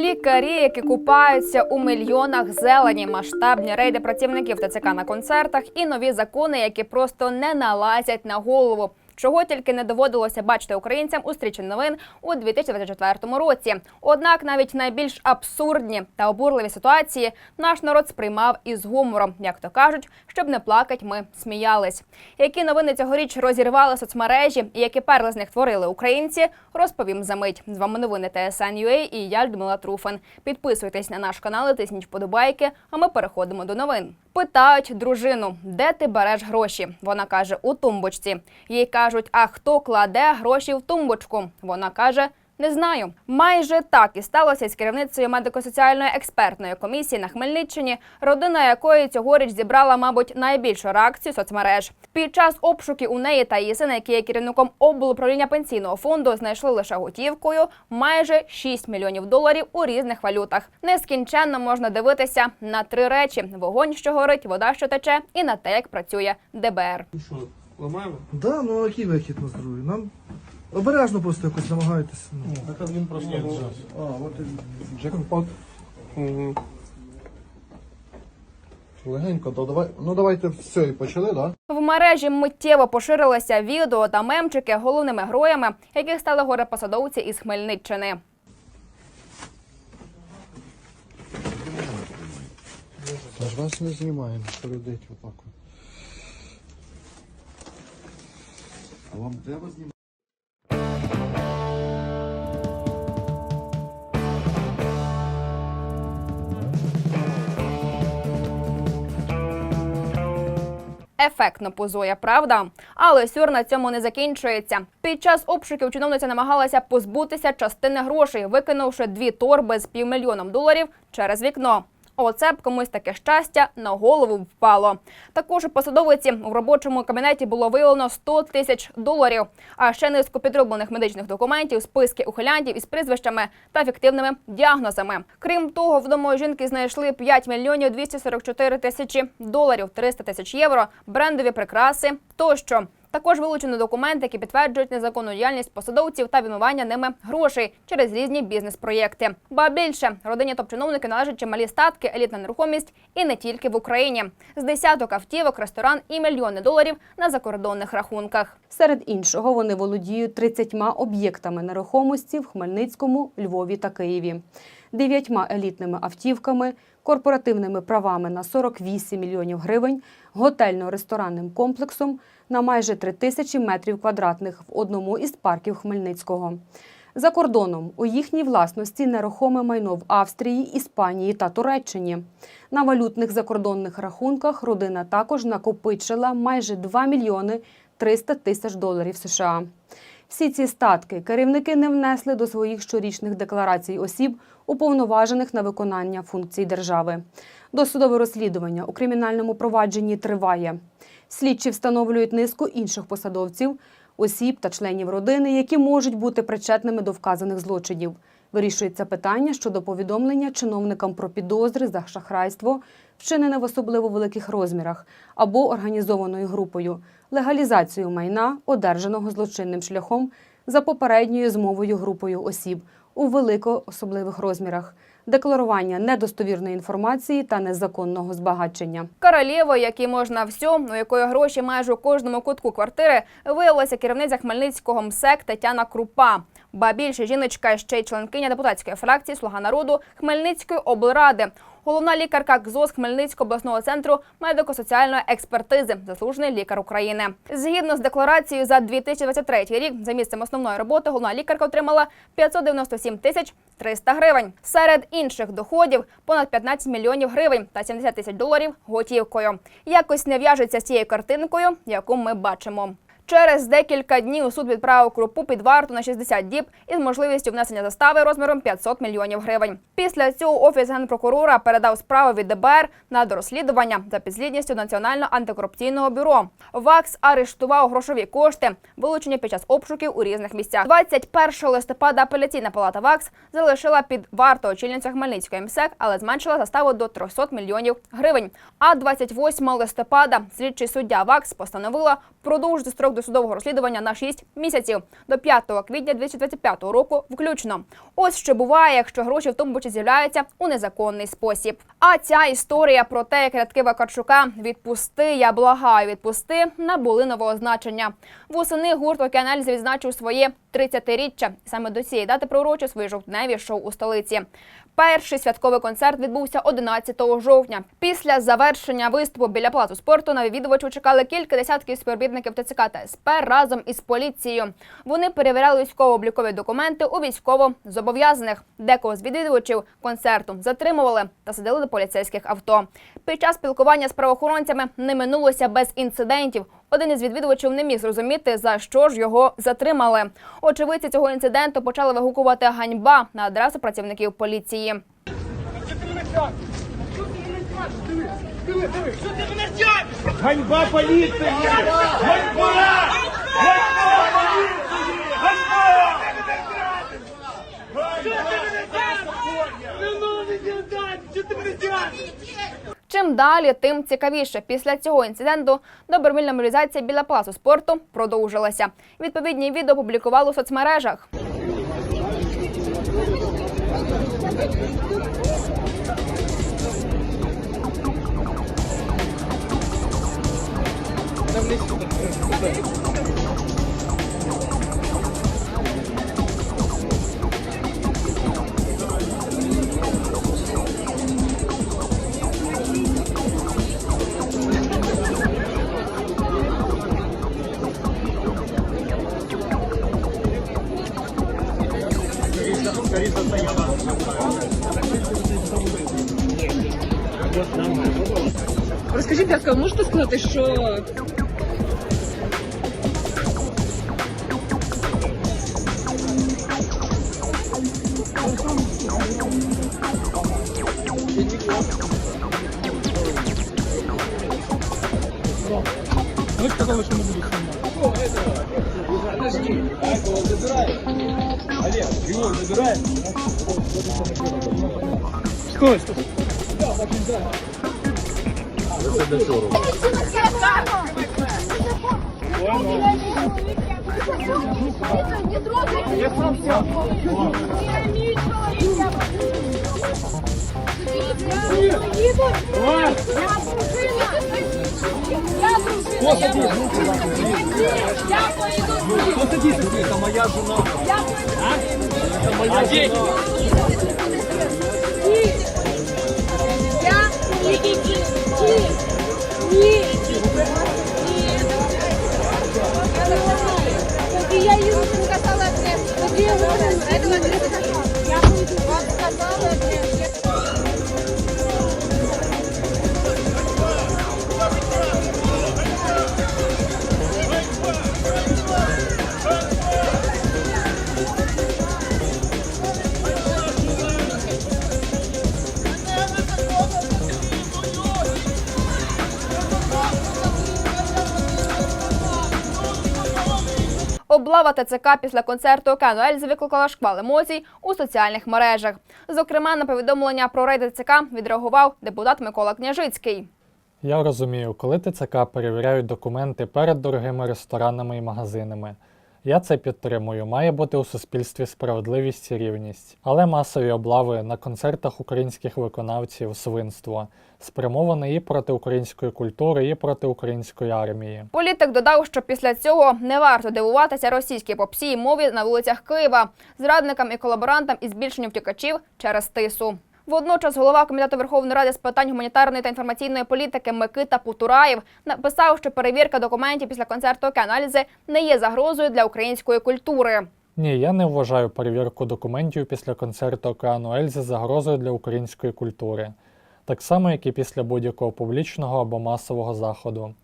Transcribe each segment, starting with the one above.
Лікарі, які купаються у мільйонах зелені, масштабні рейди працівників ТЦК на концертах і нові закони, які просто не налазять на голову. Чого тільки не доводилося бачити українцям у стрічі новин у 2024 році. Однак навіть найбільш абсурдні та обурливі ситуації наш народ сприймав із гумором, як то кажуть, щоб не плакать, ми сміялись. Які новини цьогоріч розірвали соцмережі і які перли з них творили українці, розповім за мить. З вами новини ТСН.UA і я Людмила Труфан. Підписуйтесь на наш канал, і тисніть вподобайки. А ми переходимо до новин. Питають дружину, де ти береш гроші? Вона каже у тумбочці. Їй кажуть, а хто кладе гроші в тумбочку? Вона каже. Не знаю. Майже так і сталося з керівницею медико-соціальної експертної комісії на Хмельниччині, родина якої цьогоріч зібрала, мабуть, найбільшу реакцію соцмереж. Під час обшуків у неї та її сина, який є керівником облуправління пенсійного фонду, знайшли лише готівкою майже 6 мільйонів доларів у різних валютах. Нескінченно можна дивитися на три речі: вогонь, що горить, вода, що тече, і на те, як працює ДБР. Ну що, ламаємо? Да, ну а який вихід на здоров'я? Нам обережно просто якось намагайтеся. Ну. Так він просто А, от і джекпот. Угу. Легенько, то давай. Ну давайте все і почали, да? В мережі миттєво поширилися відео та мемчики головними героями, яких стали горепосадовці із Хмельниччини. Та ж вас не знімаємо, полюдить отак. А вам треба знімати? Ефектно позує, правда? Але сюр на цьому не закінчується. Під час обшуків чиновниця намагалася позбутися частини грошей, викинувши дві торби з півмільйоном доларів через вікно. Оце б комусь таке щастя на голову впало. Також у посадовиці в робочому кабінеті було виявлено 100 тисяч доларів, а ще низку підроблених медичних документів, списки ухилянтів із прізвищами та фіктивними діагнозами. Крім того, вдома жінки знайшли 5 мільйонів 244 тисячі доларів, 300 тисяч євро, брендові прикраси тощо. Також вилучено документи, які підтверджують незаконну діяльність посадовців та відмивання ними грошей через різні бізнес-проєкти. Ба більше родині топ-чиновники належать чималі статки, елітна нерухомість і не тільки в Україні. З десяток автівок, ресторан і мільйони доларів на закордонних рахунках. Серед іншого, вони володіють 30 об'єктами нерухомості в Хмельницькому, Львові та Києві, дев'ятьма елітними автівками, корпоративними правами на 48 мільйонів гривень, готельно-ресторанним комплексом на майже 3 тисячі метрів квадратних в одному із парків Хмельницького. За кордоном у їхній власності нерухоме майно в Австрії, Іспанії та Туреччині. На валютних закордонних рахунках родина також накопичила майже 2 мільйони 300 тисяч доларів США. Всі ці статки керівники не внесли до своїх щорічних декларацій осіб, уповноважених на виконання функцій держави. Досудове розслідування у кримінальному провадженні триває. Слідчі встановлюють низку інших посадовців, осіб та членів родини, які можуть бути причетними до вказаних злочинів. Вирішується питання щодо повідомлення чиновникам про підозри за шахрайство, вчинене в особливо великих розмірах, або організованою групою, легалізацію майна, одержаного злочинним шляхом за попередньою змовою групою осіб у велико особливих розмірах, декларування недостовірної інформації та незаконного збагачення. Королєвою, якій можна все, у якої гроші майже у кожному кутку квартири, виявилася керівниця Хмельницького МСЕК Тетяна Крупа. Ба більше жіночка ще й членкиня депутатської фракції Слуга народу Хмельницької облради. Головна лікарка КЗОС Хмельницького обласного центру медико-соціальної експертизи, заслужений лікар України. Згідно з декларацією за 2023 рік, за місцем основної роботи головна лікарка отримала 597 тисяч 300 гривень. Серед інших доходів понад 15 мільйонів гривень та 70 тисяч доларів готівкою. Якось не в'яжеться з цією картинкою, яку ми бачимо. Через декілька днів суд відправив крупу під варту на 60 діб із можливістю внесення застави розміром 500 мільйонів гривень. Після цього офіс генпрокурора передав справу від ДБР на дорозслідування за підслідністю Національного антикорупційного бюро. ВАКС арештував грошові кошти, вилучені під час обшуків у різних місцях. 21 листопада апеляційна палата ВАКС залишила під варту очільниця Хмельницької МСЕК, але зменшила заставу до 300 мільйонів гривень. А 28 листопада слідчий суддя ВАКС постановила продовжити строк досудового розслідування на 6 місяців до 5 квітня 2025 року, включно. Ось що буває, якщо гроші в тому бочі з'являються у незаконний спосіб. А ця історія про те, як рядки Вакарчука відпусти, я благаю, відпусти набули нового значення. Восени гурт «Океаналіз» відзначив своє 30-річчя. Саме до цієї дати приурочив свої жовтневі шоу у столиці. Перший святковий концерт відбувся 11 жовтня. Після завершення виступу біля палацу спорту на відвідувачів чекали кілька десятків співробітників ТЦК та СП разом із поліцією. Вони перевіряли військово-облікові документи у військово зобов'язаних. Декого з відвідувачів концерту затримували та садили до поліцейських авто. Під час спілкування з правоохоронцями не минулося без інцидентів. Один із відвідувачів не міг зрозуміти, за що ж його затримали. Очевидці цього інциденту почали вигукувати ганьба на адресу працівників поліції. Ганьба поліції! Ганьба! Ганьба поліції! Ганьба! Чим далі, тим цікавіше. Після цього інциденту добровільна мобілізація біля палацу спорту продовжилася. Відповідні відео публікували у соцмережах. Ви сказали, що не буду Подожди, так его забирает. Олег, его забирает. Стой, стой. Да, так нельзя. Це до чору. Понял. Не трогайте! Я сам сяду! Я пойду! Посади ты, это моя жена! Я пойду! Это моя жена! Я легитимный! Я вам сказала Облава ТЦК після концерту Океану Ельзи викликала шквал емоцій у соціальних мережах. Зокрема, на повідомлення про рейди ТЦК відреагував депутат Микола Княжицький. Я розумію, коли ТЦК перевіряють документи перед дорогими ресторанами і магазинами. Я це підтримую. Має бути у суспільстві справедливість і рівність. Але масові облави на концертах українських виконавців свинство спрямоване і проти української культури, і проти української армії. Політик додав, що після цього не варто дивуватися російській попсі й мові на вулицях Києва, зрадникам і колаборантам і збільшенню втікачів через тису. Водночас голова комітету Верховної Ради з питань гуманітарної та інформаційної політики Микита Путураєв написав, що перевірка документів після концерту «Океаналізи» не є загрозою для української культури. Ні, я не вважаю перевірку документів після концерту Океану Ельзи загрозою для української культури, так само, як і після будь-якого публічного або масового заходу.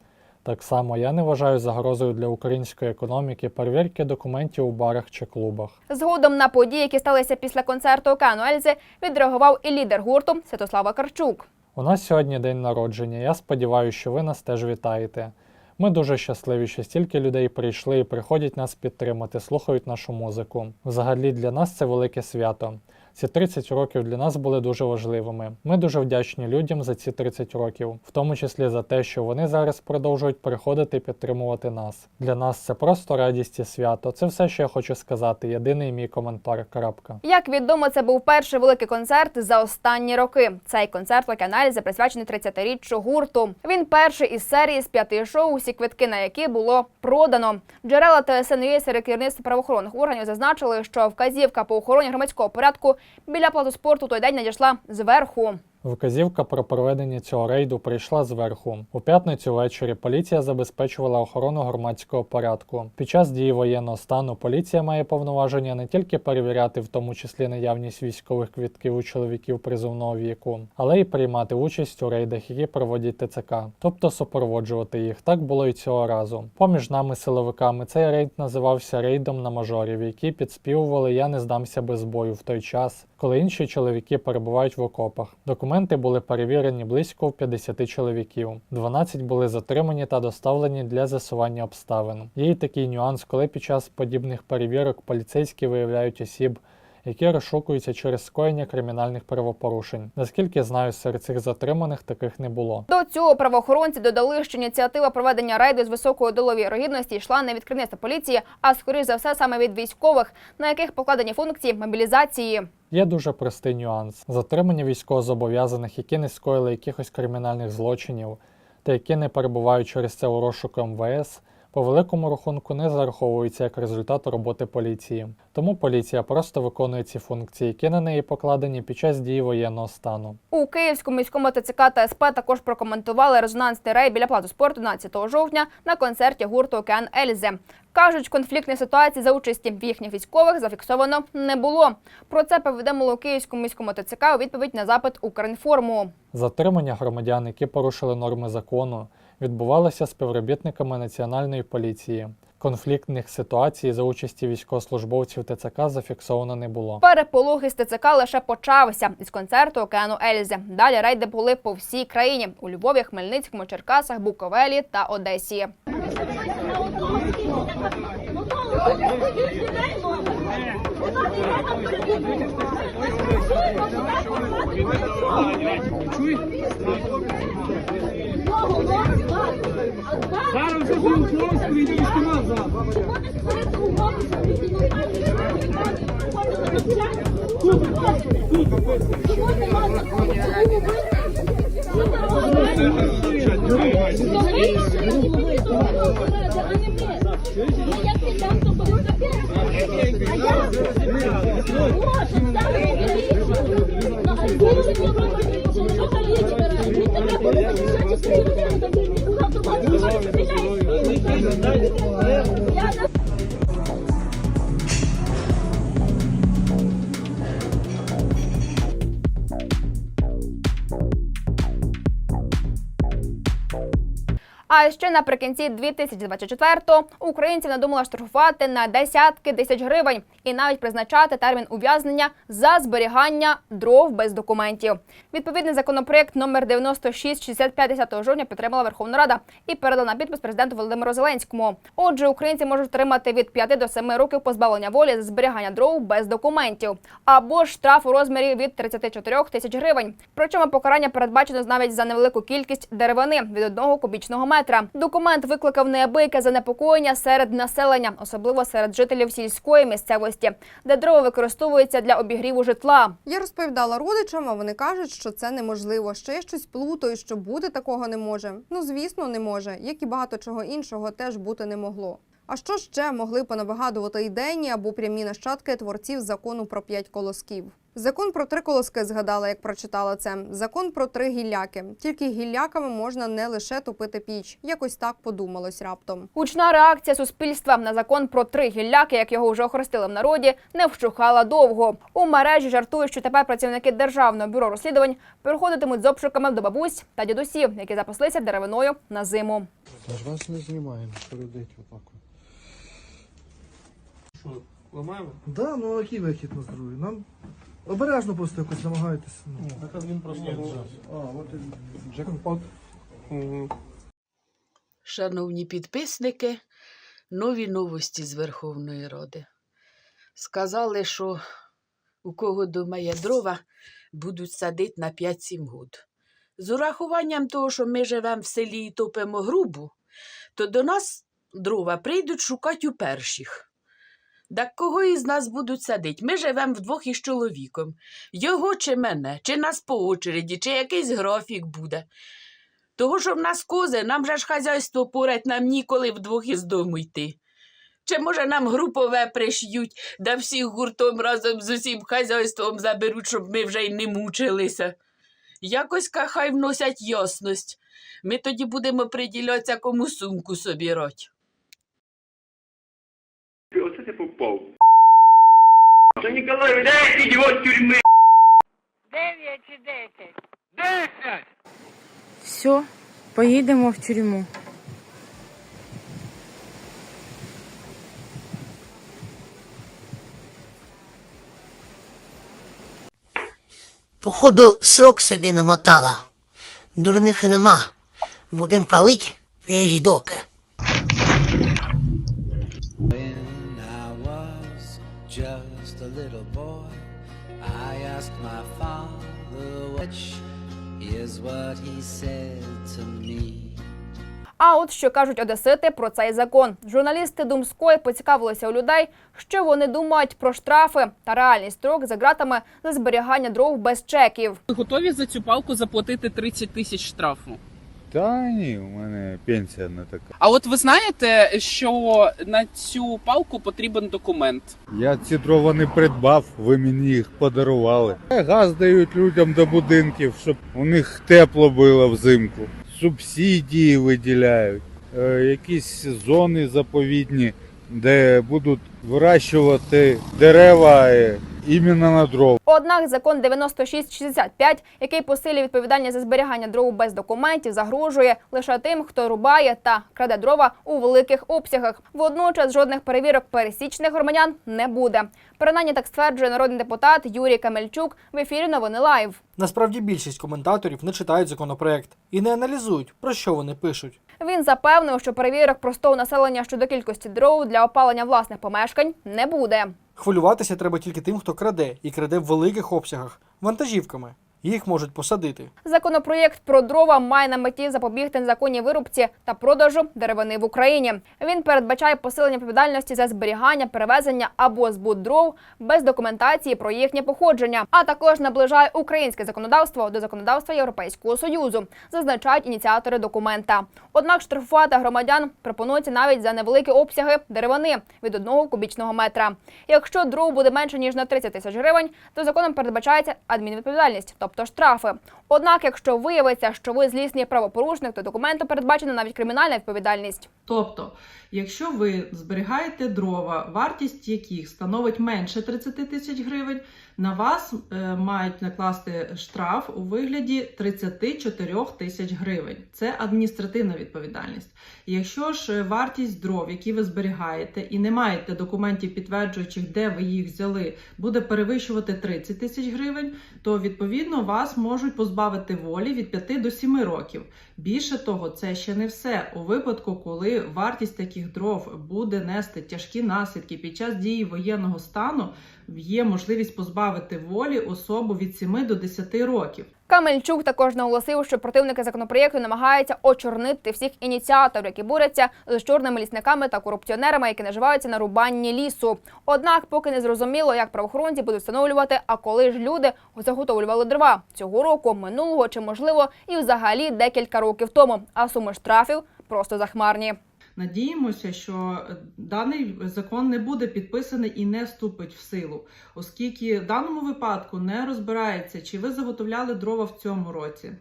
Так само я не вважаю загрозою для української економіки перевірки документів у барах чи клубах. Згодом на події, які сталися після концерту «Океану Ельзи», відреагував і лідер гурту Святослава Карчук. У нас сьогодні день народження. Я сподіваюся, що ви нас теж вітаєте. Ми дуже щасливі, що стільки людей прийшли і приходять нас підтримати, слухають нашу музику. Взагалі для нас це велике свято. Ці 30 років для нас були дуже важливими. Ми дуже вдячні людям за ці 30 років, в тому числі за те, що вони зараз продовжують приходити і підтримувати нас. Для нас це просто радість і свято. Це все, що я хочу сказати. Єдиний мій коментар. Крапка. Як відомо, це був перший великий концерт за останні роки. Цей концерт «Локі аналізи присвячений 30-річчю гурту. Він перший із серії з п'яти шоу, усі квитки на які було продано. Джерела ТСНЮ серед керівництва правоохоронних органів зазначили, що вказівка по охороні громадського порядку біля плату спорту той день надійшла зверху. Вказівка про проведення цього рейду прийшла зверху. У п'ятницю ввечері поліція забезпечувала охорону громадського порядку. Під час дії воєнного стану поліція має повноваження не тільки перевіряти, в тому числі наявність військових квітків у чоловіків призовного віку, але й приймати участь у рейдах, які проводять ТЦК, тобто супроводжувати їх. Так було і цього разу. Поміж нами, силовиками, цей рейд називався рейдом на мажорів, які підспівували Я не здамся без бою в той час, коли інші чоловіки перебувають в окопах. Документи були перевірені близько в 50 чоловіків. 12 були затримані та доставлені для з'ясування обставин. Є й такий нюанс, коли під час подібних перевірок поліцейські виявляють осіб. Які розшукуються через скоєння кримінальних правопорушень. Наскільки знаю, серед цих затриманих таких не було. До цього правоохоронці додали, що ініціатива проведення рейду з високою долової рогідності йшла не від керівництва поліції, а скоріш за все саме від військових, на яких покладені функції мобілізації. Є дуже простий нюанс: затримання військовозобов'язаних, які не скоїли якихось кримінальних злочинів, та які не перебувають через це у розшуку МВС, по великому рахунку не зараховуються як результат роботи поліції. Тому поліція просто виконує ці функції, які на неї покладені під час дії воєнного стану. У Київському міському ТЦК та СП також прокоментували резонансний рейд біля плату спорту 12 жовтня на концерті гурту Океан Ельзе. Кажуть, конфліктних ситуацій за участі їхніх військових зафіксовано не було. Про це повідомило у Київському міському ТЦК у відповідь на запит Укрінформу. Затримання громадян, які порушили норми закону, відбувалося співробітниками Національної поліції. Конфліктних ситуацій за участі військовослужбовців ТЦК зафіксовано не було. Переполох із ТЦК лише почався із концерту Океану Ельзи. Далі рейди були по всій країні у Львові, Хмельницькому, Черкасах, Буковелі та Одесі. Зараз вже Франковську і військомат зараз. А ще наприкінці 2024-го українців надумала штрафувати на десятки тисяч гривень і навіть призначати термін ув'язнення за зберігання дров без документів. Відповідний законопроект номер 9665 10 жовтня підтримала Верховна Рада і передала на підпис президенту Володимиру Зеленському. Отже, українці можуть отримати від 5 до 7 років позбавлення волі за зберігання дров без документів або штраф у розмірі від 34 тисяч гривень. Причому покарання передбачено навіть за невелику кількість деревини від одного кубічного метра. Документ викликав неабияке занепокоєння серед населення, особливо серед жителів сільської місцевості, де дрова використовується для обігріву житла. Я розповідала родичам, а вони кажуть, що це неможливо. Ще я щось плутаю, що бути такого не може. Ну звісно, не може, як і багато чого іншого теж бути не могло. А що ще могли понавигадувати ідейні або прямі нащадки творців закону про п'ять колосків? Закон про три колоски згадала, як прочитала це. Закон про три гілляки. Тільки гілляками можна не лише топити піч. Якось так подумалось раптом. Гучна реакція суспільства на закон про три гілляки, як його вже охрестили в народі, не вщухала довго. У мережі жартують, що тепер працівники державного бюро розслідувань переходитимуть з обшуками до бабусь та дідусів, які запаслися деревиною на зиму. Та ж вас не знімаємо, полюдить отак. От. Ламаємо? Да, ну а який вихід на здоров'я? Нам обережно просто якось намагайтеся. Ну. Так він просто А, от і джекпот. Шановні підписники, нові новості з Верховної Ради. Сказали, що у кого думає дрова, будуть садити на 5-7 год. З урахуванням того, що ми живемо в селі і топимо грубу, то до нас дрова прийдуть шукати у перших. Так кого із нас будуть садити? Ми живемо вдвох із чоловіком. Його чи мене, чи нас по очереді, чи якийсь графік буде. Того, що в нас кози, нам же ж хазяйство порать, нам ніколи вдвох із дому йти. Чи може нам групове приш'ють, да всіх гуртом разом з усім хазяйством заберуть, щоб ми вже й не мучилися. Якось ка хай вносять ясність. Ми тоді будемо приділятися, кому сумку Оце ти попав. Що Ніколай, дай ідіот тюрми. Дев'ять чи десять? Десять! Все, поїдемо в тюрму. Походу, срок собі намотала. Дурних нема. Будем палить, режі доки. What he said to me. А от що кажуть одесити про цей закон. Журналісти Думської поцікавилися у людей, що вони думають про штрафи та реальний строк за ґратами за зберігання дров без чеків. Ви готові за цю палку заплатити 30 тисяч штрафу? Та ні, у мене пенсія не така. А от ви знаєте, що на цю палку потрібен документ? Я ці дрова не придбав, ви мені їх подарували. Газ дають людям до будинків, щоб у них тепло було взимку. Субсидії виділяють, е, якісь зони заповідні, де будуть вирощувати дерева е, іменно на дров. Однак закон 9665, який посилює відповідальність за зберігання дров без документів, загрожує лише тим, хто рубає та краде дрова у великих обсягах. Водночас жодних перевірок пересічних громадян не буде. Принаймні так стверджує народний депутат Юрій Камельчук в ефірі Новини Лайв. Насправді більшість коментаторів не читають законопроект і не аналізують, про що вони пишуть. Він запевнив, що перевірок простого населення щодо кількості дров для опалення власних помешкань не буде. Хвилюватися треба тільки тим, хто краде, і краде в великих обсягах, вантажівками. Їх можуть посадити. Законопроєкт про дрова має на меті запобігти незаконній вирубці та продажу деревини в Україні. Він передбачає посилення відповідальності за зберігання, перевезення або збут дров без документації про їхнє походження, а також наближає українське законодавство до законодавства Європейського союзу, зазначають ініціатори документа. Однак штрафувати громадян пропонується навіть за невеликі обсяги деревини від одного кубічного метра. Якщо дров буде менше ніж на 30 тисяч гривень, то законом передбачається адмінвідповідальність, тобто штрафи. Однак, якщо виявиться, що ви злісний правопорушник, то документу передбачена навіть кримінальна відповідальність. Тобто, якщо ви зберігаєте дрова, вартість яких становить менше 30 тисяч гривень, на вас е, мають накласти штраф у вигляді 34 тисяч гривень. Це адміністративна відповідальність. Якщо ж е, вартість дров, які ви зберігаєте, і не маєте документів, підтверджуючих, де ви їх взяли, буде перевищувати 30 тисяч гривень, то відповідно вас можуть позбавити волі від 5 до 7 років. Більше того, це ще не все. У випадку, коли вартість таких дров буде нести тяжкі наслідки під час дії воєнного стану, є можливість позбавити волі особу від 7 до 10 років. Камельчук також наголосив, що противники законопроєкту намагаються очорнити всіх ініціаторів, які борються з чорними лісниками та корупціонерами, які наживаються на рубанні лісу. Однак, поки не зрозуміло, як правоохоронці будуть встановлювати, а коли ж люди заготовлювали дрова цього року, минулого чи можливо і взагалі декілька років тому. А суми штрафів просто захмарні. Надіємося, що даний закон не буде підписаний і не вступить в силу, оскільки в даному випадку не розбирається, чи ви заготовляли дрова в цьому році.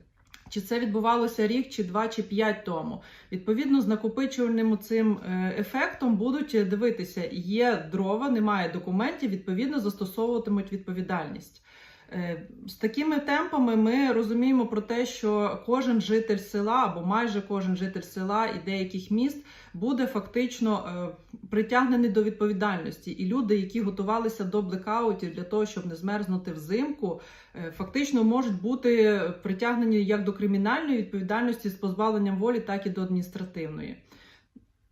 Чи це відбувалося рік, чи два, чи п'ять тому? Відповідно, з накопичувальним цим е, ефектом будуть дивитися, є дрова, немає документів, відповідно застосовуватимуть відповідальність. Е, З такими темпами ми розуміємо про те, що кожен житель села або майже кожен житель села і деяких міст буде фактично е, притягнений до відповідальності. І люди, які готувалися до блекаутів для того, щоб не змерзнути взимку, е, фактично можуть бути притягнені як до кримінальної відповідальності з позбавленням волі, так і до адміністративної.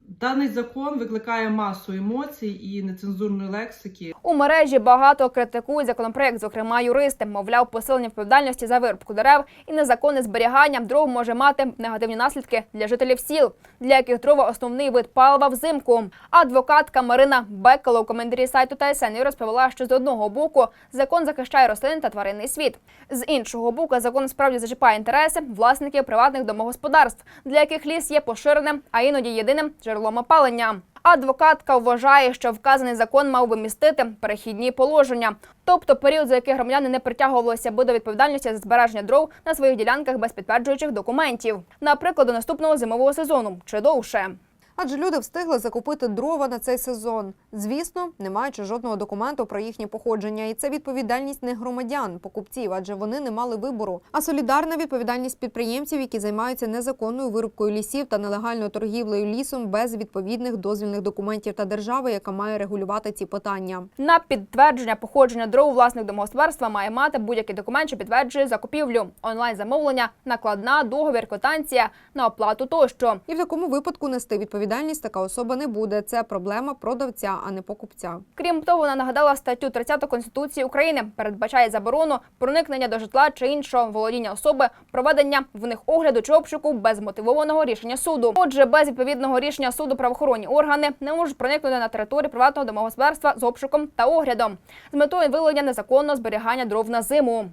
Даний закон викликає масу емоцій і нецензурної лексики. У мережі багато критикують законопроект, зокрема юристи. Мовляв, посилення відповідальності за вирубку дерев і незаконне зберігання дров може мати негативні наслідки для жителів сіл, для яких дрова основний вид палива взимку. Адвокатка Марина Бекало у коментарі сайту ТСН розповіла, що з одного боку закон захищає рослин та тваринний світ. З іншого боку, закон справді зачіпає інтереси власників приватних домогосподарств, для яких ліс є поширеним, а іноді єдиним джерелом опалення. Адвокатка вважає, що вказаний закон мав би містити перехідні положення, тобто період, за який громадяни не притягувалися би до відповідальності за збереження дров на своїх ділянках без підтверджуючих документів, наприклад, до наступного зимового сезону чи довше. Адже люди встигли закупити дрова на цей сезон. Звісно, не маючи жодного документу про їхнє походження, і це відповідальність не громадян, покупців, адже вони не мали вибору. А солідарна відповідальність підприємців, які займаються незаконною вирубкою лісів та нелегальною торгівлею лісом без відповідних дозвільних документів та держави, яка має регулювати ці питання. На підтвердження походження дров власник домогосподарства має мати будь-який документ, що підтверджує закупівлю, онлайн замовлення, накладна, договір, квитанція на оплату тощо. І в такому випадку нести відповідальність така особа не буде. Це проблема продавця, а не покупця. Крім того, вона нагадала статтю 30 Конституції України, передбачає заборону проникнення до житла чи іншого володіння особи, проведення в них огляду чи обшуку без мотивованого рішення суду. Отже, без відповідного рішення суду правоохоронні органи не можуть проникнути на територію приватного домогосподарства з обшуком та оглядом з метою виявлення незаконного зберігання дров на зиму.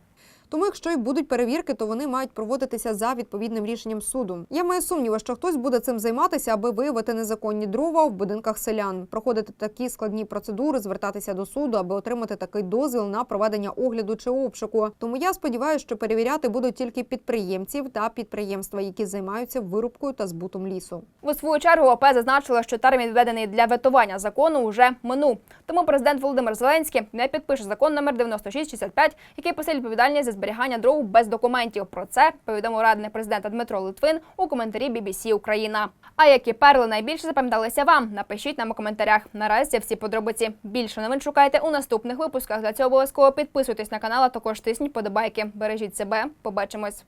Тому, якщо й будуть перевірки, то вони мають проводитися за відповідним рішенням суду. Я маю сумніви, що хтось буде цим займатися, аби виявити незаконні дрова в будинках селян, проходити такі складні процедури, звертатися до суду, аби отримати такий дозвіл на проведення огляду чи обшуку. Тому я сподіваюся, що перевіряти будуть тільки підприємців та підприємства, які займаються вирубкою та збутом лісу. У свою чергу ОП зазначила, що термін відведений для ветування закону вже минув. Тому президент Володимир Зеленський не підпише закон номер 9665, який посилює відповідальність за зберігання дров без документів. Про це повідомив радник президента Дмитро Литвин у коментарі BBC Україна. А які перли найбільше запам'яталися вам? Напишіть нам у коментарях. Наразі всі подробиці. Більше новин шукайте у наступних випусках. Для цього обов'язково підписуйтесь на канал, а також тисніть подобайки. Бережіть себе. Побачимось.